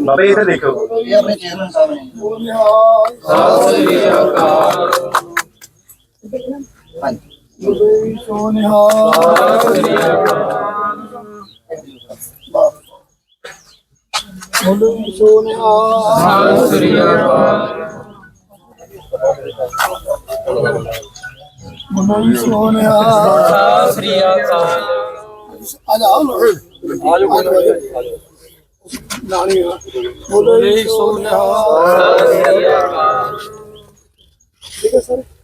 ਬਾਬੇ ਇੱਥੇ ਦੇਖੋ। ਇਹ ਆਪਣੇ ਚੇਅਰਮੈਨ ਸਾਹਿਬ ਨੇ ਹਾਂਜੀ ਸੋਨਿਹਾ ਬੋਲੇ ਸੋਨਿਹਾ ਬੋਲੇ ਸੋਨਿਹਾ ਆ ਜਾ ਆ ਜਾ ਨਾਨੀ ਬੋਲੇ ਸੋਨਿਹਾ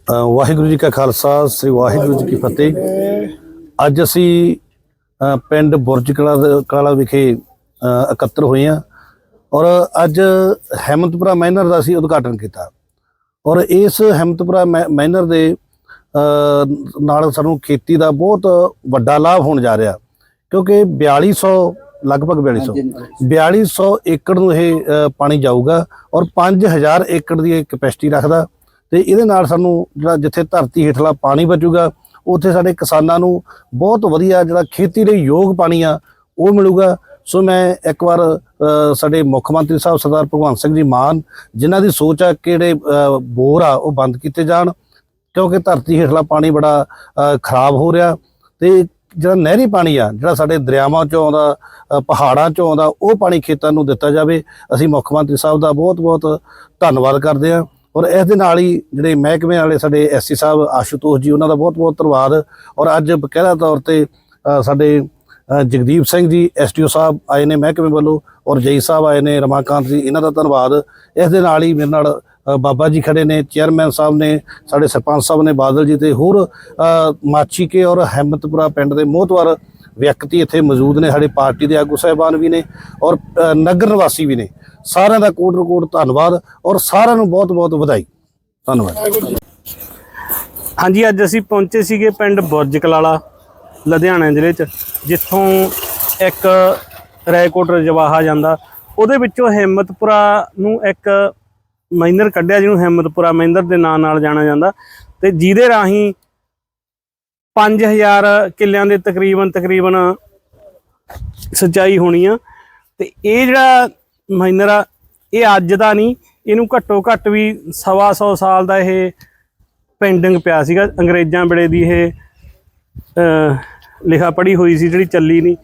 ਅ, ਵਾਹਿਗੁਰੂ ਜੀ ਕਾ ਖਾਲਸਾ ਸ੍ਰੀ ਵਾਹਿਗੁਰੂ ਜੀ ਕੀ ਫਤਿਹ। ਅੱਜ ਅਸੀਂ ਪਿੰਡ ਬੁਰਜ ਕਲਾ ਕਲਾ ਵਿਖੇ ਇਕੱਤਰ ਹੋਏ ਹਾਂ ਔਰ ਅੱਜ ਹੈਮੰਤਪੁਰਾ ਮਾਈਨਰ ਦਾ ਅਸੀਂ ਉਦਘਾਟਨ ਕੀਤਾ। ਔਰ ਇਸ ਹੈਮੰਤਪੁਰਾ ਮੈ- ਮਾਈਨਰ ਦੇ ਨਾਲ ਸਾਨੂੰ ਖੇਤੀ ਦਾ ਬਹੁਤ ਵੱਡਾ ਲਾਭ ਹੋਣ ਜਾ ਰਿਹਾ। ਕਿਉਂਕਿ 4200 ਲਗਭਗ 4200 4200 ਏਕੜ ਨੂੰ ਇਹ ਪਾਣੀ ਜਾਊਗਾ ਔਰ 5000 ਏਕੜ ਦੀ ਕਪੈਸਿਟੀ ਰੱਖਦਾ ਤੇ ਇਹਦੇ ਨਾਲ ਸਾਨੂੰ ਜਿਹੜਾ ਜਿੱਥੇ ਧਰਤੀ ਹੇਠਲਾ ਪਾਣੀ ਬਚੂਗਾ ਉੱਥੇ ਸਾਡੇ ਕਿਸਾਨਾਂ ਨੂੰ ਬਹੁਤ ਵਧੀਆ ਜਿਹੜਾ ਖੇਤੀ ਲਈ ਯੋਗ ਪਾਣੀ ਆ ਉਹ ਮਿਲੂਗਾ ਸੋ ਮੈਂ ਇੱਕ ਵਾਰ ਸਾਡੇ ਮੁੱਖ ਮੰਤਰੀ ਸਾਹਿਬ ਸਰਦਾਰ ਭਗਵੰਤ ਸਿੰਘ ਜੀ ਮਾਨ, ਜਿਨ੍ਹਾਂ ਦੀ ਸੋਚ ਆ ਕਿ ਜਿਹੜੇ ਬੋਰ ਆ ਉਹ ਬੰਦ ਕੀਤੇ ਜਾਣ, ਕਿਉਂਕਿ ਧਰਤੀ ਹੇਠਲਾ ਪਾਣੀ ਬੜਾ ਖਰਾਬ ਹੋ ਰਿਹਾ ਤੇ ਜਿਹੜਾ ਨਹਿਰੀ ਪਾਣੀ ਆ, ਜਿਹੜਾ ਸਾਡੇ ਦਰਿਆਵਾਂ ਚੋਂ ਆਉਂਦਾ ਪਹਾੜਾਂ ਚੋਂ ਆਉਂਦਾ, ਉਹ ਪਾਣੀ ਖੇਤਾਂ ਨੂੰ ਦਿੱਤਾ ਜਾਵੇ। ਅਸੀਂ ਮੁੱਖ ਮੰਤਰੀ ਸਾਹਿਬ ਦਾ ਬਹੁਤ ਬਹੁਤ ਧੰਨਵਾਦ ਕਰਦੇ ਹਾਂ। ਔਰ ਇਸ ਦੇ ਨਾਲ ਹੀ ਜਿਹੜੇ ਮਹਿਕਮੇ ਵਾਲੇ ਸਾਡੇ ਐਸਸੀ ਸਾਹਿਬ, ਆਸ਼ੂਤੋਸ਼ ਜੀ, ਉਹਨਾਂ ਦਾ ਬਹੁਤ ਬਹੁਤ ਧੰਨਵਾਦ। ਔਰ ਅੱਜ ਬਕਾਇਦਾ ਤੌਰ ਤੇ ਸਾਡੇ ਜਗਦੀਪ ਸਿੰਘ ਜੀ ਐਸਟੀਓ ਸਾਹਿਬ ਆਏ ਨੇ ਮਹਿਕਮੇ ਵੱਲੋਂ ਔਰ ਜਈ ਸਾਹਿਬ ਆਏ ਨੇ ਰਮਾਕਾਂਤ ਜੀ ਇਹਨਾਂ ਦਾ ਧੰਨਵਾਦ। ਇਸ ਦੇ ਨਾਲ ਹੀ ਮੇਰੇ ਨਾਲ ਬਾਬਾ ਜੀ ਖੜੇ ਨੇ ਚੇਅਰਮੈਨ ਸਾਹਿਬ ਨੇ ਸਾਡੇ ਸਰਪੰਚ ਸਾਹਿਬ ਨੇ ਬਾਦਲ ਜੀ ਤੇ ਹੋਰ ਅ, ਮਾਚੀਕੇ ਔਰ ਹੈਮਤਪੁਰਾ ਪਿੰਡ ਦੇ ਮੋਹਤਵਰ ਵਿਅਕਤੀ ਇੱਥੇ ਮੌਜੂਦ ਨੇ ਸਾਡੇ ਪਾਰਟੀ ਦੇ ਆਗੂ ਸਾਹਿਬਾਨ ਵੀ ਨੇ ਔਰ ਨਗਰ ਨਿਵਾਸੀ ਵੀ ਨੇ। ਸਾਰਿਆਂ ਦਾ ਕੋਟ ਕੋਟ ਧੰਨਵਾਦ ਔਰ ਸਾਰਿਆਂ ਨੂੰ ਬਹੁਤ ਬਹੁਤ ਵਧਾਈ। ਧੰਨਵਾਦ। ਹਾਂਜੀ ਅੱਜ ਅਸੀਂ ਪਹੁੰਚੇ ਸੀਗੇ ਪਿੰਡ ਬੁਰਜ ਕਲਾਲਾ। ਲੁਧਿਆਣਾ ਜ਼ਿਲ੍ਹੇ 'ਚ, ਜਿੱਥੋਂ ਇੱਕ ਰੈਕੋਟ ਰਜਵਾਹਾ ਜਾਂਦਾ। ਉਹਦੇ ਵਿੱਚੋਂ ਹਿੰਮਤਪੁਰਾ ਨੂੰ ਇੱਕ ਮਾਈਨਰ ਕੱਢਿਆ, ਜਿਹਨੂੰ ਹਿੰਮਤਪੁਰਾ ਮਾਈਨਰ ਦੇ ਨਾਂ ਨਾਲ ਜਾਣਿਆ ਜਾਂਦਾ। ਤੇ ਜਿਹਦੇ ਰਾਹੀਂ 5000 ਕਿੱਲਿਆਂ ਦੇ ਤਕਰੀਬਨ ਤਕਰੀਬਨ ਸਿੰਚਾਈ ਹੋਣੀ ਆ। ਤੇ ਇਹ ਜਿਹੜਾ ਮਾਈਨਰ ਆ, ਇਹ ਅੱਜ ਦਾ ਨਹੀਂ, ਇਹਨੂੰ ਘੱਟੋ ਘੱਟ ਵੀ ਸਵਾ ਸੌ ਸਾਲ ਦਾ ਇਹ ਪੈਂਡਿੰਗ ਪਿਆ ਸੀਗਾ। ਅੰਗਰੇਜ਼ਾਂ ਵੇਲੇ ਦੀ ਇਹ ਲਿਖਾ ਪੜੀ ਹੋਈ ਸੀ, ਜਿਹੜੀ ਚੱਲੀ ਨਹੀਂ,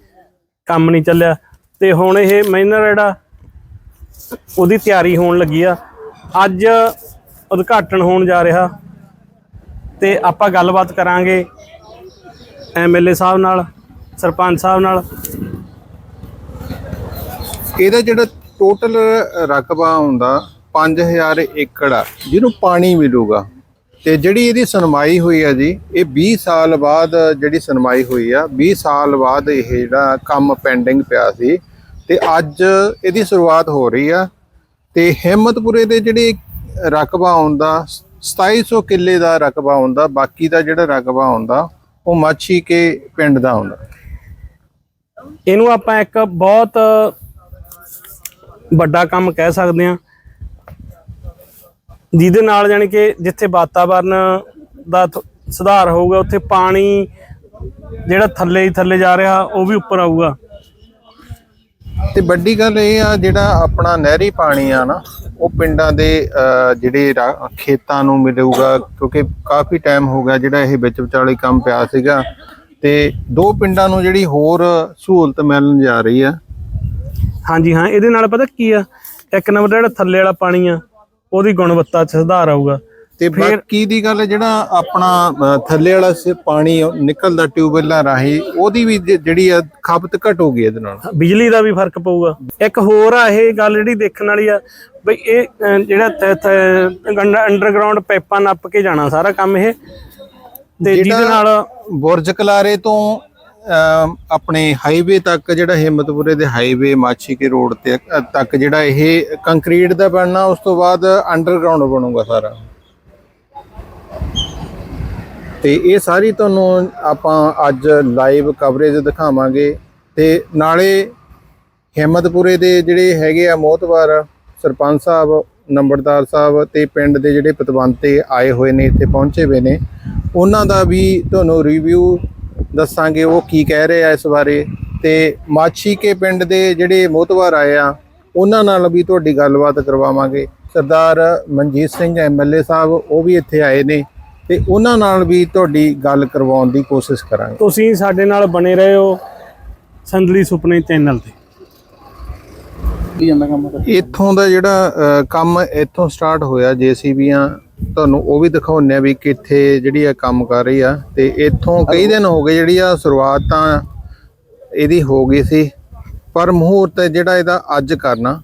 ਕੰਮ ਨਹੀਂ ਚੱਲਿਆ। ਤੇ ਹੁਣ ਇਹ ਮਾਈਨਰ ਜਿਹੜਾ, ਉਹਦੀ ਤਿਆਰੀ ਹੋਣ ਲੱਗੀ ਆ। ਅੱਜ ਉਦਘਾਟਨ ਹੋਣ ਜਾ ਰਿਹਾ। ਤੇ ਆਪਾਂ ਗੱਲਬਾਤ ਕਰਾਂਗੇ ਐਮਐਲਏ ਸਾਹਿਬ ਨਾਲ, ਸਰਪੰਚ ਸਾਹਿਬ ਨਾਲ। ਇਹਦਾ ਜਿਹੜਾ ਟੋਟਲ ਰਕਬਾ ਹੁੰਦਾ 5000 ਏਕੜ ਆ, ਜਿਹਨੂੰ ਪਾਣੀ ਮਿਲੂਗਾ। ਤੇ ਜਿਹੜੀ ਇਹਦੀ ਸੁਣਵਾਈ ਹੋਈ ਆ ਜੀ, ਇਹ 20 ਸਾਲ ਬਾਅਦ ਜਿਹੜੀ ਸੁਣਵਾਈ ਹੋਈ ਆ 20 ਸਾਲ ਬਾਅਦ ਇਹ ਜਿਹੜਾ ਕੰਮ ਪੈਂਡਿੰਗ ਪਿਆ ਸੀ ਤੇ ਅੱਜ ਇਹਦੀ ਸ਼ੁਰੂਆਤ ਹੋ ਰਹੀ ਆ ਤੇ ਹਿੰਮਤਪੁਰੇ ਦੇ ਜਿਹੜੇ ਰਕਬਾ ਆਉਂਦਾ 2700 ਕਿੱਲੇ ਦਾ ਰਕਬਾ ਆਉਂਦਾ, ਬਾਕੀ ਦਾ ਜਿਹੜਾ ਰਕਬਾ ਆਉਂਦਾ, ਉਹ ਮਾਛੀ ਕੇ ਪਿੰਡ ਦਾ ਆਉਂਦਾ। ਇਹਨੂੰ ਆਪਾਂ ਇੱਕ ਬਹੁਤ ਵੱਡਾ ਕੰਮ ਕਹਿ ਸਕਦੇ ਹਾਂ। ਜਿਹਦੇ ਨਾਲ ਜਾਣੀ ਕਿ ਜਿੱਥੇ ਵਾਤਾਵਰਨ ਦਾ ਸੁਧਾਰ ਹੋਊਗਾ ਉੱਥੇ ਪਾਣੀ ਜਿਹੜਾ ਥੱਲੇ ਹੀ ਥੱਲੇ ਜਾ ਰਿਹਾ ਉਹ ਵੀ ਉੱਪਰ ਆਊਗਾ। ਤੇ ਵੱਡੀ ਗੱਲ ਇਹ ਆ ਜਿਹੜਾ ਆਪਣਾ ਨਹਿਰੀ ਪਾਣੀ ਆ ਨਾ ਉਹ ਪਿੰਡਾਂ ਦੇ ਜਿਹੜੇ ਖੇਤਾਂ ਨੂੰ ਮਿਲੂਗਾ ਕਿਉਂਕਿ ਕਾਫੀ ਟਾਈਮ ਹੋ ਗਿਆ ਜਿਹੜਾ ਇਹ ਵਿੱਚ ਵਿਚਾਲੇ ਕੰਮ ਪਿਆ ਸੀਗਾ। ਤੇ ਦੋ ਪਿੰਡਾਂ ਨੂੰ ਜਿਹੜੀ ਹੋਰ ਸਹੂਲਤ ਮਿਲਣ ਜਾ ਰਹੀ ਆ। ਹਾਂਜੀ ਹਾਂ ਇਹਦੇ ਨਾਲ ਪਤਾ ਕੀ ਆ? ਇੱਕ ਨੰਬਰ ਜਿਹੜਾ ਥੱਲੇ ਵਾਲਾ ਪਾਣੀ ਆ ਉਹਦੀ ਗੁਣਵੱਤਾ 'ਚ ਸੁਧਾਰ ਆਊਗਾ। ਤੇ ਬਾਕੀ ਦੀ ਗੱਲ ਜਿਹੜਾ ਆਪਣਾ ਥੱਲੇ ਵਾਲਾ ਸ- ਪਾਣੀ ਨਿਕਲਦਾ ਟਿਊਬਵੈਲਾਂ ਰਾਹੀਂ ਉਹਦੀ ਵੀ ਜਿਹੜੀ ਆ ਖਪਤ ਘਟੂਗੀ ਇਹਦੇ ਨਾਲ। ਬਿਜਲੀ ਦਾ ਵੀ ਫ਼ਰਕ ਪਊਗਾ। ਇੱਕ ਹੋਰ ਆ ਇਹ ਗੱਲ ਜਿਹੜੀ ਦੇਖਣ ਵਾਲੀ ਆ ਬਈ ਇਹ ਜਿਹੜਾ ਅੰਡਰਗਰਾਉਂਡ ਪਾਈਪਾਂ ਨੱਪ ਕੇ ਜਾਣਾ ਸਾਰਾ ਕੰਮ ਇਹ। ਤੇ ਜਿਹਦੇ ਨਾਲ ਬੁਰਜ ਕਲਾਰੇ ਤੋਂ ਆਪਣੇ ਹਾਈਵੇ ਤੱਕ ਜਿਹੜਾ ਹਿੰਮਤਪੁਰੇ ਦੇ ਹਾਈਵੇ ਮਾਛੀ ਕੇ ਰੋਡ ਤੇ ਤੱਕ ਜਿਹੜਾ ਇਹ ਕੰਕਰੀਟ ਦਾ ਬਣਨਾ, ਉਸ ਤੋਂ ਬਾਅਦ ਅੰਡਰਗਰਾਉਂਡ ਬਣੂਗਾ ਸਾਰਾ। ਤੇ ਇਹ ਸਾਰੀ ਤੁਹਾਨੂੰ ਆਪਾਂ ਅੱਜ ਲਾਈਵ ਕਵਰੇਜ ਦਿਖਾਵਾਂਗੇ। ਤੇ ਨਾਲੇ ਹਿੰਮਤਪੁਰੇ ਦੇ ਜਿਹੜੇ ਹੈਗੇ ਆ ਮੋਹਤਵਾਰ, ਸਰਪੰਚ ਸਾਹਿਬ, ਨੰਬਰਦਾਰ ਸਾਹਿਬ ਤੇ ਪਿੰਡ ਦੇ ਜਿਹੜੇ ਪਤਵੰਤੇ ਆਏ ਹੋਏ ਨੇ, ਇੱਥੇ ਪਹੁੰਚੇ ਹੋਏ ਨੇ, ਉਹਨਾਂ ਦਾ ਵੀ ਤੁਹਾਨੂੰ ਰਿਵਿਊ ਦੱਸਾਂਗੇ ਉਹ ਕੀ ਕਹਿ ਰਹੇ ਆ ਇਸ ਬਾਰੇ। ਤੇ ਮਾਛੀ ਕੇ ਪਿੰਡ ਦੇ ਜਿਹੜੇ ਮੋਤਵਾਰ ਆਏ ਆ ਉਹਨਾਂ ਨਾਲ ਵੀ ਤੁਹਾਡੀ ਗੱਲਬਾਤ ਕਰਵਾਵਾਂਗੇ। ਸਰਦਾਰ ਮਨਜੀਤ ਸਿੰਘ ਐਮਐਲਏ ਸਾਹਿਬ ਉਹ ਵੀ ਇੱਥੇ ਆਏ ਨੇ ਤੇ ਉਹਨਾਂ ਨਾਲ ਵੀ ਤੁਹਾਡੀ ਗੱਲ ਕਰਵਾਉਣ ਦੀ ਕੋਸ਼ਿਸ਼ ਕਰਾਂਗੇ। ਤੁਸੀਂ ਸਾਡੇ ਨਾਲ ਬਣੇ ਰਹੇ ਹੋ ਸੰਦਲੀ ਸੁਪਨੇ ਚੈਨਲ ਤੇ। ਇੱਥੋਂ ਦਾ ਜਿਹੜਾ ਕੰਮ ਇੱਥੋਂ ਸਟਾਰਟ ਹੋਇਆ ਜੀਸੀਬੀਆਂ ਤੁਹਾਨੂੰ ਉਹ ਵੀ ਦਿਖਾਉਂਦੇ ਆ ਵੀ ਕਿੱਥੇ ਜਿਹੜੀ ਆ ਕੰਮ ਕਰ ਰਹੀ ਆ। ਤੇ ਇੱਥੋਂ ਕਈ ਦਿਨ ਹੋ ਗਏ ਜਿਹੜੀ ਆ ਸ਼ੁਰੂਆਤ ਤਾਂ ਇਹਦੀ ਹੋ ਗਈ ਸੀ, ਪਰ ਮਹੂਰਤ ਜਿਹੜਾ ਇਹਦਾ ਅੱਜ ਕਰਨਾ।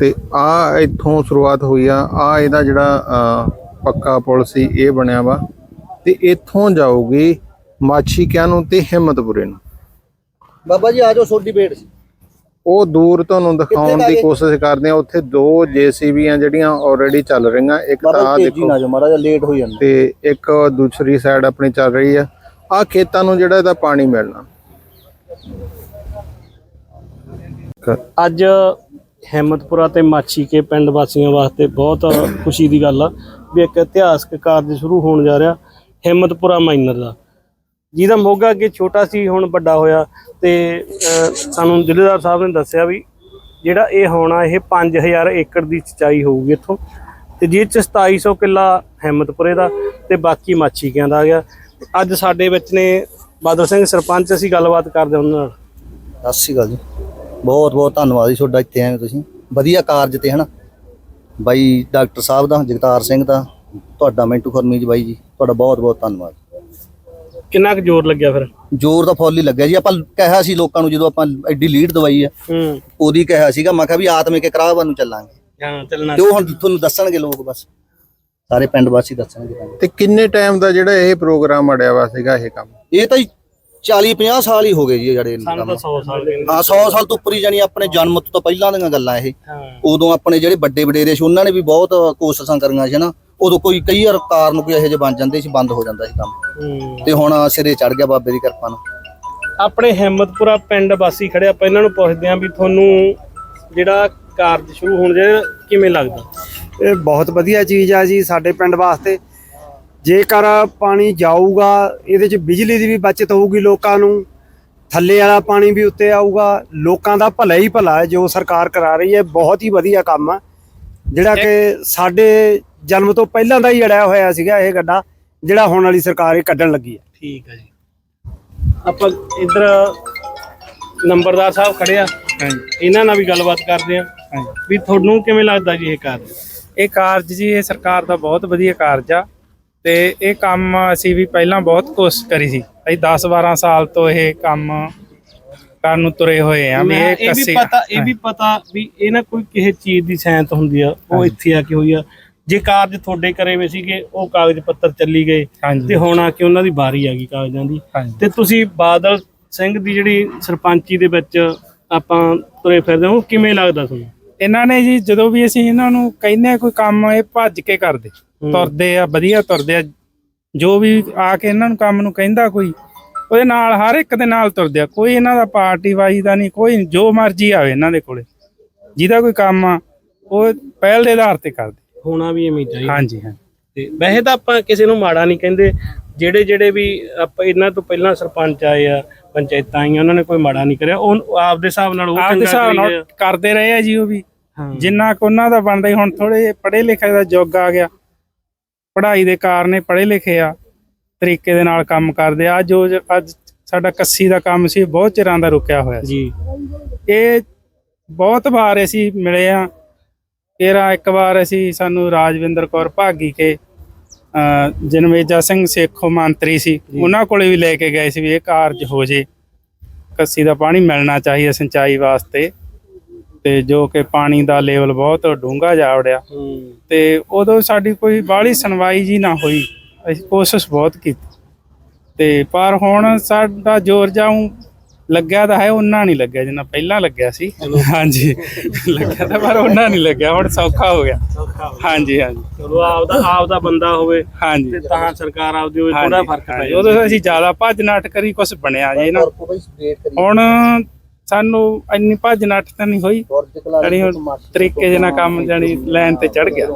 ਤੇ ਆ ਇੱਥੋਂ ਸ਼ੁਰੂਆਤ ਹੋਈ ਆ ਆ ਇਹਦਾ ਜਿਹੜਾ ਪੱਕਾ ਪੁਲ ਸੀ, ਇਹ ਬਣਿਆ ਵਾ। ਤੇ ਇੱਥੋਂ ਜਾਊਗੀ ਮਾਛੀਕਿਆਂ ਨੂੰ ਤੇ ਹਿੰਮਤਪੁਰੇ ਨੂੰ। ਬਾਬਾ ਜੀ ਆਜੋ ਛੋਟੀ ਬੇੜ ਸੀ ਉਹ ਦੂਰ ਤੁਹਾਨੂੰ ਦਿਖਾਉਣ ਦੀ? ਕੋਸ਼ਿਸ਼ ਕਰਦੇ ਆ। ਉੱਥੇ ਦੋ ਜੀਸੀਬੀਆਂ ਜਿਹੜੀਆਂ ਆਲਰੇਡੀ ਚੱਲ ਰਹੀਆਂ ਇੱਕ ਤਾਂ ਤੇਜ਼ੀ ਦੇਖੋ। ਨਾ ਜੋ ਮਾੜਾ ਜਿਹਾ ਲੇਟ ਹੋ ਜਾਂਦਾ। ਤੇ ਇੱਕ ਦੂਸਰੀ ਸਾਈਡ ਆਪਣੀ ਚੱਲ ਰਹੀ ਆ। ਆ ਖੇਤਾਂ ਨੂੰ ਜਿਹੜਾ ਇਹਦਾ ਪਾਣੀ ਮਿਲਣਾ। ਅੱਜ ਹਿੰਮਤਪੁਰਾ ਤੇ ਮਾਛੀ ਕੇ ਪਿੰਡ ਵਾਸੀਆਂ ਵਾਸਤੇ ਬਹੁਤ ਖੁਸ਼ੀ ਦੀ ਗੱਲ ਆ ਵੀ ਇੱਕ ਇਤਿਹਾਸਕ ਕਾਰਜ ਸ਼ੁਰੂ ਹੋਣ ਜਾ ਰਿਹਾ ਹਿੰਮਤਪੁਰਾ ਮਾਈਨਰ ਦਾ। ਜਿਹਦਾ ਮੋਗਾ ਅੱਗੇ ਛੋਟਾ ਸੀ, ਹੁਣ ਵੱਡਾ ਹੋਇਆ ਤੇ ਸਾਨੂੰ ਜ਼ਿਲ੍ਹੇਦਾਰ ਸਾਹਿਬ ਨੇ ਦੱਸਿਆ ਵੀ ਜਿਹੜਾ ਇਹ ਹੋਣਾ, ਇਹ 5000 ਏਕੜ ਦੀ ਸਿੰਚਾਈ ਹੋਊਗੀ ਇੱਥੋਂ। ਤੇ ਜਿਹਦੇ ਚ 2700 ਕਿੱਲਾ ਹਿੰਮਤਪੁਰੇ ਦਾ ਤੇ ਬਾਕੀ ਮਾਛੀਕਿਆਂ ਦਾ ਆ ਗਿਆ। ਅੱਜ ਸਾਡੇ ਵਿੱਚ ਨੇ ਬਾਦਲ ਸਿੰਘ ਸਰਪੰਚ, ਅਸੀਂ ਗੱਲਬਾਤ ਕਰਦੇ ਉਹਨਾਂ ਨਾਲ। ਸਤਿ ਸ਼੍ਰੀ ਅਕਾਲ ਜੀ। ਬਹੁਤ ਬਹੁਤ ਧੰਨਵਾਦ ਜੀ ਤੁਹਾਡਾ ਇੱਥੇ ਆਏ ਤੁਸੀਂ। ਵਧੀਆ ਕਾਰਜ ਤੇ, ਹਨਾ? ਬਾਈ ਡਾਕਟਰ ਸਾਹਿਬ ਦਾ, ਜਗਤਾਰ ਸਿੰਘ ਦਾ, ਤੁਹਾਡਾ ਮੈਂਟੂ ਖਰਮੀ ਜੀ ਬਾਈ ਜੀ, ਤੁਹਾਡਾ ਬਹੁਤ ਬਹੁਤ ਧੰਨਵਾਦ। ਕਿੰਨਾ ਕੁ ਜ਼ੋਰ ਲੱਗਿਆ ਫਿਰ? ਜ਼ੋਰ ਤਾਂ ਫੁੱਲ ਹੀ ਲੱਗਿਆ ਜੀ। ਆਪਾਂ ਕਿਹਾ ਸੀ ਲੋਕਾਂ ਨੂੰ ਜਦੋਂ ਆਪਾਂ ਐਡੀ ਲੀਡ ਦਵਾਈ ਆ ਹੂੰ। ਉਹਦੀ ਕਿਹਾ ਸੀਗਾ ਮੈਂ ਕਿਹਾ ਵੀ ਆਤਮਿਕ ਕਰਾਵਾ ਨੂੰ ਚੱਲਾਂਗੇ। ਹਾਂ ਚੱਲਣਾ ਤੇ ਉਹ ਹੁਣ ਤੁਹਾਨੂੰ ਦੱਸਣਗੇ ਲੋਕ ਬਸ। ਸਾਰੇ ਪਿੰਡ ਵਾਸੀ ਦੱਸਣਗੇ ਤੁਹਾਨੂੰ। ਤੇ ਕਿੰਨੇ ਟਾਈਮ ਦਾ ਜਿਹੜਾ ਇਹ ਪ੍ਰੋਗਰਾਮ ਅੜਿਆ ਵਾ ਸੀਗਾ ਇਹ ਕੰਮ? ਇਹ ਤਾਂ 40 50 ਸਾਲ ਹੀ ਹੋ ਗਏ ਜੀ ਜਿਹੜੇ ਸਾਨੂੰ ਕੰਮ। ਤਾਂ 100 ਸਾਲ ਦੇ ਹਾਂ 100 ਸਾਲ ਤੋਂ ਉੱਪਰ ਹੀ ਜਾਨੀ ਆਪਣੇ ਜਨਮ ਤੋਂ ਤਾਂ ਪਹਿਲਾਂ ਦੀਆਂ ਗੱਲਾਂ ਇਹ। ਹਾਂ। ਉਦੋਂ ਆਪਣੇ ਜਿਹੜੇ ਵੱਡੇ ਵਡੇਰੇ ਸੀ ਉਹਨਾਂ ਨੇ ਵੀ ਬਹੁਤ ਕੋਸ਼ਿਸ਼ਾਂ ਕਰੀਆਂ ਸੀ ਨਾ। ਉਦੋਂ ਕੋਈ ਕਈ ਵਾਰ ਕਾਰਨ ਕੋਈ ਇਹੋ ਜਿਹੇ ਬਣ ਜਾਂਦੇ ਸੀ ਬੰਦ ਹੋ ਜਾਂਦਾ ਸੀ ਕੰਮ। ਹੂੰ। ਤੇ ਹੁਣ ਸਿਰੇ ਚੜ ਗਿਆ ਬਾਬੇ ਦੀ ਕਿਰਪਾ ਨਾਲ। ਆਪਣੇ ਹਿੰਮਤਪੁਰਾ ਪਿੰਡ ਵਾਸੀ ਖੜੇ ਆਪਾਂ ਇਹਨਾਂ ਨੂੰ ਪੁੱਛਦੇ ਆਂ ਵੀ ਤੁਹਾਨੂੰ ਜਿਹੜਾ ਕਾਰਜ ਸ਼ੁਰੂ ਹੋਣ ਜੇ ਕਿਵੇਂ ਲੱਗਦਾ? ਇਹ ਬਹੁਤ ਵਧੀਆ ਚੀਜ਼ ਆ ਜੀ ਸਾਡੇ ਪਿੰਡ ਵਾਸਤੇ। ਜੇਕਰ ਪਾਣੀ ਜਾਊਗਾ ਇਹਦੇ ਚ ਬਿਜਲੀ ਦੀ ਵੀ ਬਚਤ ਹੋਊਗੀ ਲੋਕਾਂ ਨੂੰ। ਥੱਲੇ ਵਾਲਾ ਪਾਣੀ ਵੀ ਉੱਤੇ ਆਊਗਾ। ਲੋਕਾਂ ਦਾ ਭਲਾ ਹੀ ਭਲਾ ਹੈ ਜੋ ਸਰਕਾਰ ਕਰਾ ਰਹੀ ਹੈ ਬਹੁਤ ਹੀ ਵਧੀਆ ਕੰਮ ਆ। ਜਿਹੜਾ ਕਿ ਸਾਡੇ ਜਨਮ ਤੋਂ ਪਹਿਲਾਂ ਦਾ ਹੀ ਅੜਿਆ ਹੋਇਆ ਸੀਗਾ ਇਹ ਗੱਡਾ ਜਿਹੜਾ ਹੁਣ ਵਾਲੀ ਸਰਕਾਰ ਇਹ ਕੱਢਣ ਲੱਗੀ ਹੈ। ਠੀਕ ਹੈ ਜੀ। ਆਪਾਂ ਇੱਧਰ ਨੰਬਰਦਾਰ ਸਾਹਿਬ ਖੜੇ ਆ। ਇਹਨਾਂ ਨਾਲ ਵੀ ਗੱਲਬਾਤ ਕਰਦੇ ਆ। ਵੀ ਤੁਹਾਨੂੰ ਕਿਵੇਂ ਲੱਗਦਾ ਜੀ ਇਹ ਕਾਰਜ? ਇਹ ਕਾਰਜ ਜੀ ਇਹ ਸਰਕਾਰ ਦਾ ਬਹੁਤ ਵਧੀਆ ਕਾਰਜ ਆ ਤੇ ਇਹ ਕੰਮ ਅਸੀਂ ਵੀ ਪਹਿਲਾਂ ਬਹੁਤ ਕੋਸ਼ਿਸ਼ ਕਰੀ ਸੀ। ਅਸੀਂ 10 12 ਸਾਲ ਤੋਂ ਇਹ ਕੰਮ ਕਰਨ ਨੂੰ ਤੁਰੇ ਹੋਏ ਆ ਵੀ ਮੈਂ ਇਹ ਇਹ ਵੀ ਕੱਸੇ ਪਤਾ ਇਹ ਵੀ ਪਤਾ ਵੀ ਇਹ ਨਾ ਕੋਈ ਕਿਸੇ ਚੀਜ਼ ਦੀ ਸੈਂਤ ਹੁੰਦੀ ਆ ਉਹ ਇੱਥੇ ਆ ਕੇ ਹੋਈ ਆ। ਜੇ ਕਾਰਜ ਤੁਹਾਡੇ ਕਰੇ ਵੇ ਸੀਗੇ ਉਹ ਕਾਗਜ਼ ਪੱਤਰ ਚੱਲੀ ਗਏ ਹਾਂਜੀ। ਤੇ ਹੁਣ ਆ ਕੇ ਉਹਨਾਂ ਦੀ ਵਾਰੀ ਆ ਗਈ ਕਾਗਜ਼ਾਂ ਦੀ। ਹਾਂਜੀ। ਤੇ ਤੁਸੀਂ ਬਾਦਲ ਸਿੰਘ ਦੀ ਜਿਹੜੀ ਸਰਪੰਚੀ ਦੇ ਵਿੱਚ ਆਪਾਂ ਤੁਰੇ ਫਿਰਦੇ ਹਾਂ ਉਹ ਕਿਵੇਂ ਲੱਗਦਾ ਤੁਹਾਨੂੰ? ਇਹਨਾਂ ਨੇ ਜੀ ਜਦੋਂ ਵੀ ਅਸੀਂ ਇਹਨਾਂ ਨੂੰ ਕਹਿੰਦੇ ਆ ਕੋਈ ਕੰਮ ਇਹ ਭੱਜ ਕੇ ਕਰਦੇ ਤੁਰਦੇ ਆ ਵਧੀਆ ਤੁਰਦੇ ਆ ਜੋ ਵੀ ਆ ਕੇ ਇਹਨਾਂ ਨੂੰ ਕੰਮ ਨੂੰ ਕਹਿੰਦਾ ਕੋਈ ਉਹਦੇ ਨਾਲ ਹਰ ਇੱਕ ਦੇ ਨਾਲ ਤੁਰਦੇ ਆ। ਕੋਈ ਇਹਨਾਂ ਦਾ ਪਾਰਟੀ ਵਾਈ ਦਾ ਨਹੀਂ ਕੋਈ ਜੋ ਮਰਜ਼ੀ ਆਵੇ ਇਹਨਾਂ ਦੇ ਕੋਲੇ। ਜਿਹਦਾ ਕੋਈ ਕੰਮ ਆ ਉਹ ਪਹਿਲ ਦੇ ਆਧਾਰ ਤੇ ਕਰਦੇ। ਹੋਣਾ ਵੀ ਐਵੇਂ ਹੀ ਚਾਹੀਦਾ। ਹਾਂਜੀ ਹਾਂ। ਤੇ ਵੈਸੇ ਤਾਂ ਆਪਾਂ ਕਿਸੇ ਨੂੰ ਮਾੜਾ ਨਹੀਂ ਕਹਿੰਦੇ। ਜਿਹੜੇ ਜਿਹੜੇ ਵੀ ਆਪਾਂ ਇਹਨਾਂ ਤੋਂ ਪਹਿਲਾਂ ਸਰਪੰਚ ਆਏ ਆ ਪੰਚਾਇਤਾਂ ਆਈਆਂ ਉਹਨਾਂ ਨੇ ਕੋਈ ਮਾੜਾ ਨਹੀਂ ਕਰਿਆ। ਉਹ ਆਪਦੇ ਹਿਸਾਬ ਨਾਲ ਉਹ ਆਪਦੇ ਚੰਗਾ ਹਿਸਾਬ ਕਰੀ ਨਾਲ। ਕਰਦੇ ਰਹੇ ਆ ਜੀ ਉਹ ਵੀ। ਹਾਂ। ਜਿੰਨਾ ਕੁ ਉਹਨਾਂ ਦਾ ਬਣਦਾ ਸੀ, ਹੁਣ ਥੋੜੇ ਪੜ੍ਹੇ ਲਿਖੇ ਦਾ ਯੁੱਗ ਆ ਗਿਆ। ਪੜ੍ਹਾਈ ਦੇ ਕਾਰਨ ਪੜ੍ਹੇ ਲਿਖੇ ਆ। ਤਰੀਕੇ ਦੇ ਨਾਲ ਕੰਮ ਕਰਦੇ ਆ। ਜੋ ਅੱਜ ਸਾਡਾ ਕੱਸੀ ਦਾ ਕੰਮ ਸੀ ਬਹੁਤ ਚਿਰਾਂ ਦਾ ਰੁਕਿਆ ਹੋਇਆ ਸੀ। ਜੀ। ਇਹ ਬਹੁਤ ਵਾਰ ਅਸੀਂ ਮਿਲੇ ਆ। ਇਹਰਾ ਇੱਕ ਵਾਰ ਅਸੀਂ ਸਾਨੂੰ ਰਾਜਵਿੰਦਰ ਕੌਰ ਭਾਗੀ ਕੇ ਜਨਮੇਜਾ ਸਿੰਘ ਸੇਖੋ ਮੰਤਰੀ ਸੀ। ਉਹਨਾਂ ਕੋਲੇ ਵੀ ਲੈ ਕੇ ਗਏ ਸੀ ਵੀ ਇਹ ਕਾਰਜ ਹੋ ਜੇ। ਕੱਸੀ ਦਾ ਪਾਣੀ ਮਿਲਣਾ ਚਾਹੀਦਾ ਸਿੰਚਾਈ ਵਾਸਤੇ। ਤੇ ਜੋ ਕਿ ਪਾਣੀ ਦਾ ਲੈਵਲ ਬਹੁਤ ਡੂੰਘਾ ਜਾ ਵੜਿਆ। ਤੇ ਉਦੋਂ ਸਾਡੀ ਕੋਈ ਬਾਹਲੀ ਸੁਣਵਾਈ ਜੀ ਨਾ ਹੋਈ। ਅਸੀਂ ਕੋਸ਼ਿਸ਼ ਬਹੁਤ ਕੀਤੀ। ਤੇ ਪਰ ਹੁਣ ਸਾਡਾ ਜ਼ੋਰ ਜਾਉ ਲੱਗਿਆ ਤਾਂ ਹੈ ਉਹਨਾਂ ਨਹੀਂ ਲੱਗਿਆ ਜਿੰਨਾ ਪਹਿਲਾਂ ਲੱਗਿਆ ਸੀ। ਹਾਂਜੀ ਲੱਗਿਆ ਤਾਂ ਪਰ ਉਹਨਾਂ ਨਹੀਂ ਲੱਗਿਆ ਹੁਣ ਸੌਖਾ ਹੋ ਗਿਆ। ਹਾਂਜੀ ਹਾਂਜੀ। ਚਲੋ ਆਪਦਾ ਆਪਦਾ ਬੰਦਾ ਹੋਵੇ ਹਾਂਜੀ। ਤੇ ਤਾਂ ਸਰਕਾਰ ਆਪਦੀ ਹੋਵੇ ਥੋੜਾ ਫ਼ਰਕ ਪੈ। ਜਾਂਦਾ। ਉਦੋਂ ਅਸੀਂ ਜ਼ਿਆਦਾ ਭੱਜ ਨਾਟ ਕਰੀ ਕੁਝ ਬਣਿਆ ਜੀ ਨਾ। ਹੁਣ ਸਾਨੂੰ ਇੰਨੀ ਭੱਜ ਨੱਠ ਤਾਂ ਨਹੀਂ ਹੋਈ। ਜਾਣੀ ਹੁਣ ਤਰੀਕੇ ਦੇ ਨਾਲ ਕੰਮ ਜਾਣੀ ਲਾਈਨ ਤੇ ਚੜ ਗਿਆ।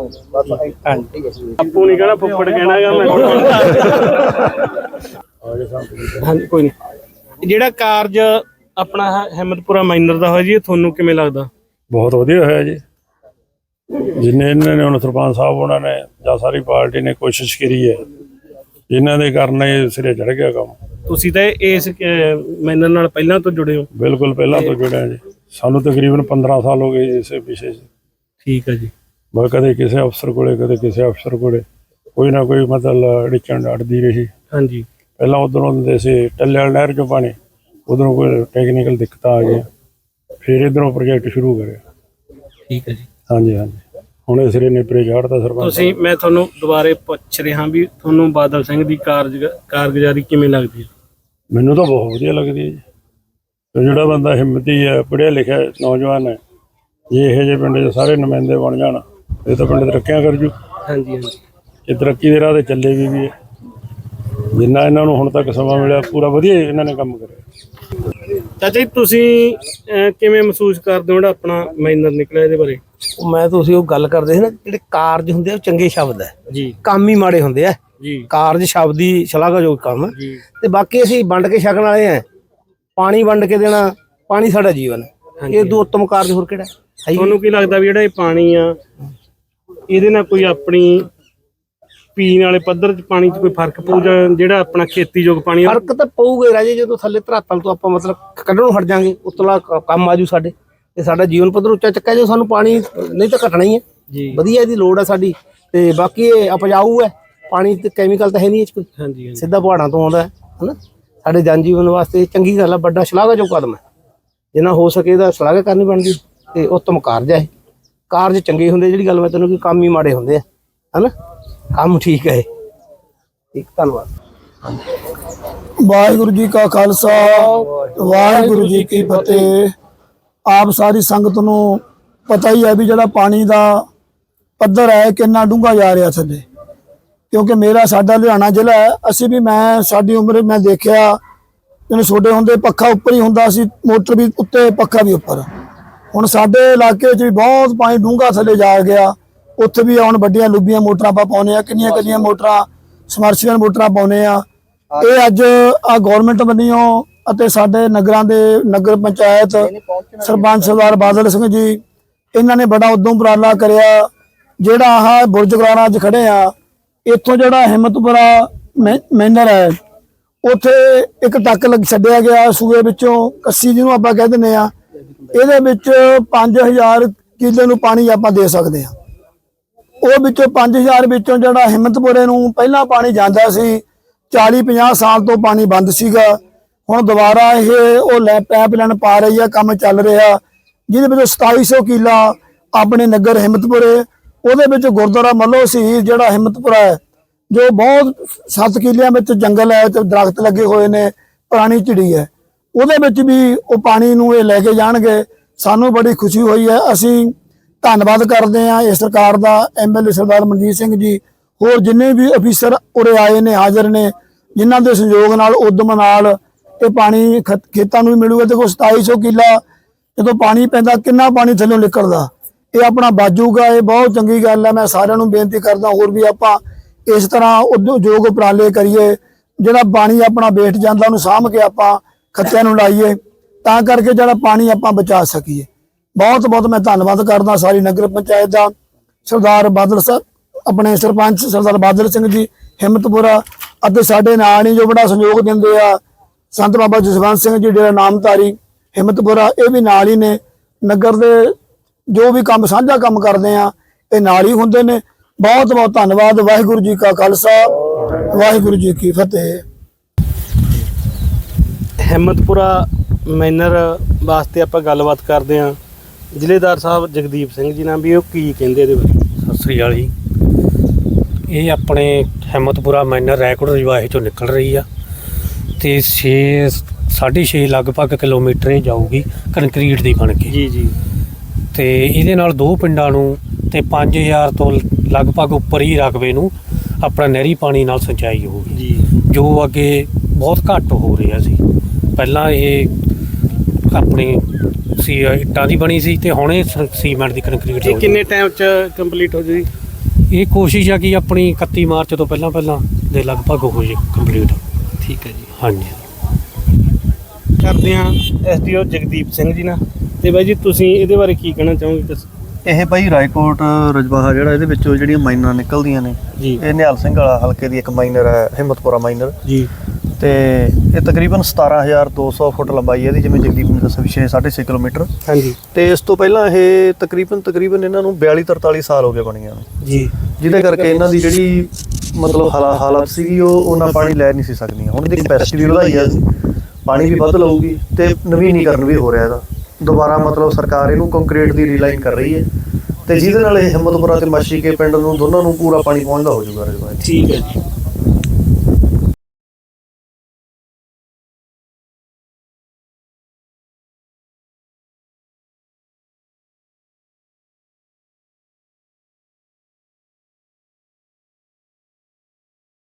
ਹਾਂਜੀ। ਆਪੂ ਨਹੀਂ ਕਹਿਣਾ ਫੁੱਫੜ ਕਹਿਣਾਗਾ ਮੈਂ। ਹਾਂਜੀ ਕੋਈ ਨਹੀਂ ਜਿਹੜਾ ਕਾਰਜ ਆਪਣਾ ਹਿੰਮਤਪੁਰਾ ਮਾਈਨਰ ਦਾ ਹੋਇਆ ਜੀ ਤੁਹਾਨੂੰ ਕਿਵੇਂ ਲੱਗਦਾ? ਬਹੁਤ ਵਧੀਆ ਹੋਇਆ ਜੀ। ਜਿੰਨੇ ਇਹਨਾਂ ਨੇ ਹੁਣ ਸਰਪੰਚ ਸਾਹਿਬ ਉਹਨਾਂ ਨੇ ਜਾਂ ਸਾਰੀ ਪਾਰਟੀ ਨੇ ਕੋਸ਼ਿਸ਼ ਕਰੀ ਹੈ। ਇਹਨਾਂ ਦੇ ਕਾਰਨ ਇਹ ਸਿਰੇ ਚੜ ਗਿਆ ਕੰਮ। ਤੁਸੀਂ ਤਾਂ ਇਸ ਮਾਈਨਰ ਨਾਲ ਪਹਿਲਾਂ ਤੋਂ ਜੁੜੇ ਹੋ। ਬਿਲਕੁਲ ਪਹਿਲਾਂ ਤੋਂ ਜੁੜਿਆ ਜੀ। ਸਾਨੂੰ ਤਕਰੀਬਨ 15 ਸਾਲ ਹੋ ਗਏ ਇਸੇ ਪਿਛੇ ਠੀਕ ਹੈ ਜੀ। ਮੈਂ ਕਦੇ ਕਿਸੇ ਅਫਸਰ ਕੋਲੇ ਕਦੇ ਕਿਸੇ ਅਫਸਰ ਕੋਲੇ। ਕੋਈ ਨਾ ਕੋਈ ਮਤਲਬ ਅੜਚਣ ਅੜਦੀ ਰਹੀ। ਹਾਂਜੀ। ਪਹਿਲਾਂ ਉਧਰੋਂ ਹੁੰਦੇ ਸੀ ਟੱਲੇ ਵਾਲੀ ਨਹਿਰ ਚੋਂ ਪਾਣੀ। ਉਧਰੋਂ ਕੋਈ ਟੈਕਨੀਕਲ ਦਿੱਕਤਾਂ ਆ ਗਈਆਂ। ਫਿਰ ਇਧਰੋਂ ਪ੍ਰੋਜੈਕਟ ਸ਼ੁਰੂ ਕਰਿਆ। ਠੀਕ ਹੈ ਜੀ। ਹਾਂਜੀ ਹਾਂਜੀ। ਹੁਣ ਸਿਰੇ ਨੇਪਰੇ ਚਾੜਦਾ ਸਰਪੰਚ ਤੁਸੀਂ ਮੈਂ ਤੁਹਾਨੂੰ ਦੁਬਾਰੇ ਪੁੱਛ ਰਿਹਾ ਵੀ ਤੁਹਾਨੂੰ ਬਾਦਲ ਸਿੰਘ ਦੀ ਕਾਰਜ ਕਾਰਗੁਜ਼ਾਰੀ ਕਿਵੇਂ ਲੱਗਦੀ ਹੈ? ਮੈਨੂੰ ਤਾਂ ਬਹੁਤ ਵਧੀਆ ਲੱਗਦੀ ਹੈ ਜੀ। ਤੇ ਜਿਹੜਾ ਬੰਦਾ ਹਿੰਮਤੀ ਹੈ ਪੜ੍ਹਿਆ ਲਿਖਿਆ ਨੌਜਵਾਨ ਹੈ ਜੇ ਇਹੋ ਜਿਹੇ ਪਿੰਡ 'ਚ ਸਾਰੇ ਨੁਮਾਇੰਦੇ ਬਣ ਜਾਣ ਇਹ ਤਾਂ ਪਿੰਡ ਤਰੱਕੀਆਂ ਕਰ ਜੂ। ਹਾਂਜੀ ਹਾਂਜੀ। ਇਹ ਤਰੱਕੀ ਦੇ ਰਾਹ ਤੇ ਚੱਲੇ ਵੀ ਵੀ ਹੈ। ਜਿੰਨਾ ਇਹਨਾਂ ਨੂੰ ਹੁਣ ਤੱਕ ਸਮਾਂ ਮਿਲਿਆ ਪੂਰਾ ਵਧੀਆ ਇਹਨਾਂ ਨੇ ਕੰਮ ਕਰਿਆ। ਚਾਚਾ ਜੀ ਤੁਸੀਂ ਅਹ, ਕਿਵੇਂ ਮਹਿਸੂਸ ਕਰਦੇ ਹੋ ਜਿਹੜਾ ਆਪਣਾ ਮਾਈਨਰ ਨਿਕਲਿਆ ਇਹਦੇ ਬਾਰੇ? ਮੈਂ ਤੁਸੀਂ ਉਹ ਗੱਲ ਕਰਦੇ ਸੀ ਨਾ ਜਿਹੜੇ ਕਾਰਜ ਹੁੰਦੇ ਆ ਉਹ ਚੰਗੇ ਸ਼ਬਦ ਹੈ ਜੀ। ਕੰਮ ਹੀ ਮਾੜੇ ਹੁੰਦੇ ਆ। ਜੀ। ਕਾਰਜ ਸ਼ਬਦ ਹੀ ਸ਼ਲਾਘਾਯੋਗ ਕੰਮ ਹੈ। ਜੀ। ਤੇ ਬਾਕੀ ਅਸੀਂ ਵੰਡ ਕੇ ਛਕਣ ਵਾਲੇ ਆ। ਪਾਣੀ ਵੰਡ ਕੇ ਦੇਣਾ ਪਾਣੀ ਸਾਡਾ ਜੀਵਨ ਹੈ ਇਹ ਤੋਂ ਉੱਤਮ ਕਾਰਜ ਹੋਰ ਕਿਹੜਾ ਹੈ? ਹੈ ਹੀ ਨਹੀਂ। ਤੁਹਾਨੂੰ ਕੀ ਲੱਗਦਾ ਵੀ ਜਿਹੜਾ ਇਹ ਪਾਣੀ ਆ ਇਹਦੇ ਨਾਲ ਕੋਈ ਆਪਣੀ ਪੀਣ ਵਾਲੇ ਪੱਧਰ 'ਚ ਪਾਣੀ 'ਚ ਕੋਈ ਫ਼ਰਕ ਪਊ ਜਾਂ ਜਿਹੜਾ ਆਪਣਾ ਖੇਤੀਯੋਗ ਪਾਣੀ ਆ? ਫ਼ਰਕ ਤਾਂ ਪਊਗਾ ਹੀ ਰਾਜੇ ਜਦੋਂ ਥੱਲੇ ਧਰਾਤਲ ਤੋਂ ਆਪਾਂ ਮਤਲਬ ਕੱਢਣੋਂ ਹਟ ਜਾਾਂਗੇ ਉਤਲਾ ਕ- ਕੰਮ ਆਜੂ ਸਾਡੇ। ਤੇ ਸਾਡਾ ਜੀਵਨ ਪੱਧਰ ਉੱਚਾ ਚੱਕਿਆ ਜੋ ਸਾਨੂੰ ਪਾਣੀ ਨਹੀਂ ਤਾਂ ਘਟਣਾ ਹੀ ਹੈ। ਜੀ। ਵਧੀਆ ਇਹਦੀ ਲੋੜ ਹੈ ਸਾਡੀ ਤੇ ਬਾਕੀ ਇਹ ਉਪਜਾਊ ਹੈ ਪਾਣੀ ਤੇ ਕੈਮੀਕਲ ਤਾਂ ਹੈ ਨਹੀਂ ਇਹ 'ਚ ਕੋਈ। ਹਾਂਜੀ ਹਾਂਜੀ। ਸਿੱਧਾ ਪਹਾੜਾਂ ਤੋਂ ਆਉਂਦਾ ਹੈ ਹਨਾ? ਸਾਡੇ ਜਨ ਜੀਵਨ ਵਾਸਤੇ ਇਹ ਚੰਗੀ ਗੱਲ ਹੈ ਵੱਡਾ ਸ਼ਲਾਘਾਯੋਗ ਕਦਮ ਹੈ। ਜਿੰਨਾ ਹੋ ਸਕੇ ਇਹਦਾ ਸ਼ਲਾਘਾ ਕਰਨੀ ਬਣਦੀ ਤੇ ਉੱਤਮ ਕਾਰਜ ਹੈ ਇਹ। ਕਾਰਜ ਚੰਗੇ ਹੁੰਦੇ ਜਿਹੜੀ ਗੱਲ ਮੈਂ ਤੈਨੂੰ ਕਿ ਕੰਮ ਹੀ ਮਾੜੇ ਹੁੰਦੇ ਆ ਹਨਾ? ਕੰਮ ਠੀਕ ਹੈ। ਠੀਕ, ਧੰਨਵਾਦ। ਵਾਹਿਗੁਰੂ ਜੀ ਕਾ ਖਾਲਸਾ, ਵਾਹਿਗੁਰੂ ਜੀ ਕੀ ਫਤਿਹ। ਆਪ ਸਾਰੀ ਸੰਗਤ ਨੂੰ ਪਤਾ ਹੀ ਹੈ ਵੀ ਜਿਹੜਾ ਪਾਣੀ ਦਾ ਪੱਧਰ ਹੈ, ਕਿੰਨਾ ਡੂੰਘਾ ਜਾ ਰਿਹਾ ਥੱਲੇ ਕਿਉਂਕਿ ਮੇਰਾ ਸਾਡਾ ਲੁਧਿਆਣਾ ਜ਼ਿਲ੍ਹਾ ਹੈ, ਅਸੀਂ ਵੀ ਮੈਂ, ਸਾਡੀ ਉਮਰ ਮੈਂ ਦੇਖਿਆ ਜਿਹਨੇ ਛੋਟੇ ਹੁੰਦੇ ਪੱਖਾ ਉੱਪਰ ਹੀ ਹੁੰਦਾ ਸੀ, ਮੋਟਰ ਵੀ ਉੱਤੇ, ਪੱਖਾ ਵੀ ਉੱਪਰ। ਹੁਣ ਸਾਡੇ ਇਲਾਕੇ 'ਚ ਵੀ ਬਹੁਤ ਪਾਣੀ ਡੂੰਘਾ ਥੱਲੇ ਜਾ ਗਿਆ। ਉੱਥੇ ਵੀ ਹੁਣ ਵੱਡੀਆਂ ਲੁੱਬੀਆਂ ਮੋਟਰਾਂ ਆਪਾਂ ਪਾਉਨੇ ਆ ਕਿੰਨੀਆਂ ਕਿੰਨੀਆਂ ਮੋਟਰਾਂ ਸਮਰਸੀਬਲ ਮੋਟਰਾਂ ਪਾਉਨੇ ਆ ਇਹ ਅੱਜ ਆ ਗਵਰਨਮੈਂਟ ਵੱਲੋਂ ਅਤੇ ਸਾਡੇ ਨਗਰਾਂ ਦੇ ਨਗਰ ਪੰਚਾਇਤ ਸਰਪੰਚ ਸਰਦਾਰ ਬਾਦਲ ਸਿੰਘ ਜੀ ਇਹਨਾਂ ਨੇ ਬੜਾ ਉਦੋਂ ਉਪਰਾਲਾ ਕਰਿਆ ਜਿਹੜਾ ਆਹ ਬੁਰਜ ਗਰਾਣਾ 'ਚ ਖੜੇ ਆ। ਇੱਥੋਂ ਜਿਹੜਾ ਹਿੰਮਤਪੁਰਾ ਮੈਨਰ ਹੈ ਉੱਥੇ ਇੱਕ ਟੱਕ ਲੱਗ ਛੱਡਿਆ ਗਿਆ ਸੂਏ ਵਿੱਚੋਂ ਕੱਸੀ ਜਿਹਨੂੰ ਆਪਾਂ ਕਹਿ ਦਿੰਦੇ ਆ ਇਹਦੇ ਵਿੱਚ 5000 ਕਿੱਲੇ ਨੂੰ ਪਾਣੀ ਆਪਾਂ ਦੇ ਸਕਦੇ ਆ ਉਹ ਵਿੱਚੋਂ 5000 ਵਿੱਚੋਂ ਜਿਹੜਾ ਹਿੰਮਤਪੁਰੇ ਨੂੰ ਪਹਿਲਾਂ ਪਾਣੀ ਜਾਂਦਾ ਸੀ 40 50 ਸਾਲ ਤੋਂ ਪਾਣੀ ਬੰਦ ਸੀਗਾ। ਹੁਣ ਦੁਬਾਰਾ ਇਹ ਉਹ ਲੈ ਪੈਪ ਲਾਈਨ ਪਾ ਰਹੀ ਆ ਕੰਮ ਚੱਲ ਰਿਹਾ। ਜਿਹਦੇ ਵਿੱਚ 2700 ਕਿੱਲਾ ਆਪਣੇ ਨਗਰ ਹਿੰਮਤਪੁਰੇ, ਉਹਦੇ ਵਿੱਚ ਗੁਰਦੁਆਰਾ ਮੱਲੋ ਸੀ ਜਿਹੜਾ ਹਿੰਮਤਪੁਰਾ ਹੈ, ਜੋ ਬਹੁਤ 7 ਕਿਲਿਆਂ ਵਿੱਚ ਜੰਗਲ ਹੈ ਤੇ ਦਰਖਤ ਲੱਗੇ ਹੋਏ ਨੇ, ਪੁਰਾਣੀ ਝਿੜੀ ਹੈ। ਉਹਦੇ ਵਿੱਚ ਵੀ ਉਹ ਪਾਣੀ ਨੂੰ ਇਹ ਲੈ ਕੇ ਜਾਣਗੇ, ਸਾਨੂੰ ਬੜੀ ਖੁਸ਼ੀ ਹੋਈ ਹੈ। ਅਸੀਂ ਧੰਨਵਾਦ ਕਰਦੇ ਹਾਂ ਇਸ ਸਰਕਾਰ ਦਾ ਐਮਐਲਏ ਸਰਦਾਰ ਮਨਜੀਤ ਸਿੰਘ ਜੀ, ਹੋਰ ਜਿੰਨੇ ਵੀ ਅਫੀਸਰ ਉਰੇ ਆਏ ਨੇ, ਹਾਜ਼ਰ ਨੇ, ਜਿਨ੍ਹਾਂ ਦੇ ਸਹਿਯੋਗ ਨਾਲ ਉਦਮ ਨਾਲ ਇਹ ਪਾਣੀ ਖ- ਖੇਤਾਂ ਨੂੰ ਵੀ ਮਿਲੂਗਾ। ਦੇਖੋ 2700 ਕਿੱਲਾ ਜਦੋਂ ਪਾਣੀ ਪੈਂਦਾ, ਕਿੰਨਾ ਪਾਣੀ ਥੱਲੋਂ ਨਿਕਲਦਾ? ਇਹ ਆਪਣਾ ਬਾਜੂਗਾ, ਇਹ ਬਹੁਤ ਚੰਗੀ ਗੱਲ ਹੈ। ਮੈਂ ਸਾਰਿਆਂ ਨੂੰ ਬੇਨਤੀ ਕਰਦਾ, ਹੋਰ ਵੀ ਆਪਾਂ ਇਸ ਤਰ੍ਹਾਂ ਉਦਯੋਗ ਉਪਰਾਲੇ ਕਰੀਏ, ਜਿਹੜਾ ਪਾਣੀ ਆਪਣਾ ਬੈਠ ਜਾਂਦਾ, ਉਹਨੂੰ ਸਾਂਭ ਕੇ ਆਪਾਂ ਖੱਤਿਆਂ ਨੂੰ ਲਾਈਏ, ਤਾਂ ਕਰਕੇ ਜਿਹੜਾ ਪਾਣੀ ਆਪਾਂ ਬਚਾ ਸਕੀਏ। ਬਹੁਤ ਬਹੁਤ ਮੈਂ ਧੰਨਵਾਦ ਕਰਦਾ ਸਾਰੀ ਨਗਰ ਪੰਚਾਇਤ ਦਾ, ਸਰਦਾਰ ਬਾਦਲ ਸਾਹਿਬ ਆਪਣੇ ਸਰਪੰਚ ਸਰਦਾਰ ਬਾਦਲ ਸਿੰਘ ਜੀ, ਹਿੰਮਤਪੁਰਾ ਅਤੇ ਸਾਡੇ ਨਾਲ ਹੀ ਜੋ ਬੜਾ ਸਹਿਯੋਗ ਦਿੰਦੇ ਆ, ਸੰਤ ਬਾਬਾ ਜਸਵੰਤ ਸਿੰਘ ਜੀ, ਜਿਹੜਾ ਨਾਮਧਾਰੀ ਹਿੰਮਤਪੁਰਾ, ਇਹ ਵੀ ਨਾਲ ਹੀ ਨੇ। ਨਗਰ ਦੇ ਜੋ ਵੀ ਕੰਮ, ਸਾਂਝਾ ਕੰਮ ਕਰਦੇ ਆ, ਇਹ ਨਾਲ ਹੀ ਹੁੰਦੇ ਨੇ। ਬਹੁਤ ਬਹੁਤ ਧੰਨਵਾਦ, ਵਾਹਿਗੁਰੂ ਜੀ ਕਾ ਖਾਲਸਾ, ਵਾਹਿਗੁਰੂ ਜੀ ਕੀ ਫਤਿਹ। ਹਿੰਮਤਪੁਰਾ ਮੈਨਰ ਵਾਸਤੇ ਆਪਾਂ ਗੱਲਬਾਤ ਕਰਦੇ ਹਾਂ ਜ਼ਿਲ੍ਹੇਦਾਰ ਸਾਹਿਬ ਜਗਦੀਪ ਸਿੰਘ ਜੀ ਨਾਲ ਵੀ ਉਹ ਕੀ ਕਹਿੰਦੇ ਇਹਦੇ ਬਾਰੇ? ਸਤਿ ਸ੍ਰੀ ਅਕਾਲ ਜੀ। ਇਹ ਆਪਣੇ ਹਿੰਮਤਪੁਰਾ ਮਾਈਨਰ ਰੈਕੋਰਡ ਰਿਵਾਹੇ ਚੋਂ ਨਿਕਲ ਰਹੀ ਆ ਤੇ 6 6.5 ਲਗਭਗ ਕਿਲੋਮੀਟਰ ਇਹ ਜਾਊਗੀ ਕੰਕਰੀਟ ਦੀ ਬਣ ਕੇ। ਜੀ ਜੀ। ਤੇ ਇਹਦੇ ਨਾਲ ਦੋ ਪਿੰਡਾਂ ਨੂੰ ਤੇ 5000 ਤੋਂ ਲਗਭਗ ਉੱਪਰ ਹੀ ਰਕਬੇ ਨੂੰ ਆਪਣਾ ਨਹਿਰੀ ਪਾਣੀ ਨਾਲ ਸਿੰਚਾਈ ਹੋਊਗੀ। ਜੀ। ਜੋ ਅੱਗੇ ਬਹੁਤ ਘੱਟ ਹੋ ਰਿਹਾ ਸੀ। ਪਹਿਲਾਂ ਇਹ ਆਪਣੀ ਸੀ ਇੱਟਾਂ ਦੀ ਬਣੀ ਸੀ ਤੇ ਹੁਣ ਇਹ ਸ- ਸੀਮੈਂਟ ਦੀ ਕੰਕਰੀਟ ਇਹ ਹੋ ਕਿੰਨੇ ਟਾਈਮ ਚ ਕੰਪਲੀਟ ਹੋ ਜੂਗੀ ਇਹ ਕੋਸ਼ਿਸ਼ ਆ ਕਿ ਆਪਣੀ 31 ਮਾਰਚ ਤੋਂ ਪਹਿਲਾਂ ਪਹਿਲਾਂ ਦੇ ਲਗਭਗ ਹੋ ਜੇ ਕੰਪਲੀਟ ਠੀਕ ਹੈ ਜੀ। ਹਾਂਜੀ। ਕਰਦੇ ਹਾਂ ਐਸਡੀਓ ਜਗਦੀਪ ਸਿੰਘ ਜੀ ਨਾਲ। ਤੇ ਬਾਈ ਜੀ ਤੁਸੀਂ ਇਹਦੇ ਬਾਰੇ ਕੀ ਕਹਿਣਾ ਚਾਹੋਗੇ? ਇਹ ਭਾਈ ਰਾਏਕੋਟ ਰਜਵਾਹਾ ਜਿਹੜਾ ਇਹਦੇ ਵਿੱਚੋਂ ਜਿਹੜੀਆਂ ਮਾਈਨਰਾਂ ਨਿਕਲਦੀਆਂ ਨੇ ਜੀ। ਇਹ ਨਿਹਾਲ ਸਿੰਘ ਵਾਲਾ ਹਲਕੇ ਦੀ ਇੱਕ ਮਾਈਨਰ ਹੈ ਹਿੰਮਤਪੁਰਾ ਮਾਈਨਰ। ਜੀ। ਤੇ ਇਹ ਤਕਰੀਬਨ 17200 ਫੁੱਟ ਲੰਬਾਈ ਹੈ ਇਹਦੀ ਜਿਵੇਂ ਜਗਦੀਪ ਨੇ ਦੱਸਿਆ ਵੀ 6.5 ਕਿਲੋਮੀਟਰ। ਹਾਂਜੀ। ਤੇ ਇਸ ਤੋਂ ਪਹਿਲਾਂ ਇਹ ਤਕਰੀਬਨ ਤਕਰੀਬਨ ਇਹਨਾਂ ਨੂੰ 42 43 ਸਾਲ ਹੋ ਗਏ ਬਣੀਆਂ ਨੂੰ। ਜੀ। ਜਿਹਦੇ ਕਰਕੇ ਇਹਨਾਂ ਦੀ ਜਿਹੜੀ ਮਤਲਬ ਹਾਲਾ- ਹਾਲਤ ਸੀਗੀ ਉਹ ਉਹਨਾਂ ਪਾਣੀ ਲੈ ਨਹੀਂ ਸੀ ਸਕਦੀਆਂ। ਹੁਣ ਇਹਦੀ ਕਪੈਸਿਟੀ ਵੀ ਵਧਾਈ ਹੈ ਪਾਣੀ ਵੀ ਵੱਧ ਲਊਗੀ ਤੇ ਨਵੀਨੀਕਰਨ ਵੀ ਹੋ ਰਿਹਾ ਇਹਦਾ। ਦੁਬਾਰਾ ਮਤਲਬ ਸਰਕਾਰ ਇਹਨੂੰ ਕੰਕਰੀਟ ਦੀ ਰੀਲਾਈਨ ਕਰ ਰਹੀ ਹੈ। ਤੇ ਜਿਹਦੇ ਨਾਲ ਇਹ ਹਿੰਮਤਪੁਰਾ ਤੇ ਮਾਸ਼ੀਕੇ ਪਿੰਡ ਨੂੰ ਦੋਨਾਂ ਨੂੰ ਪੂਰਾ ਪਾਣੀ ਪਹੁੰਚਦਾ ਹੋ ਜਾਊਗਾ ਠੀਕ ਹੈ ਜੀ।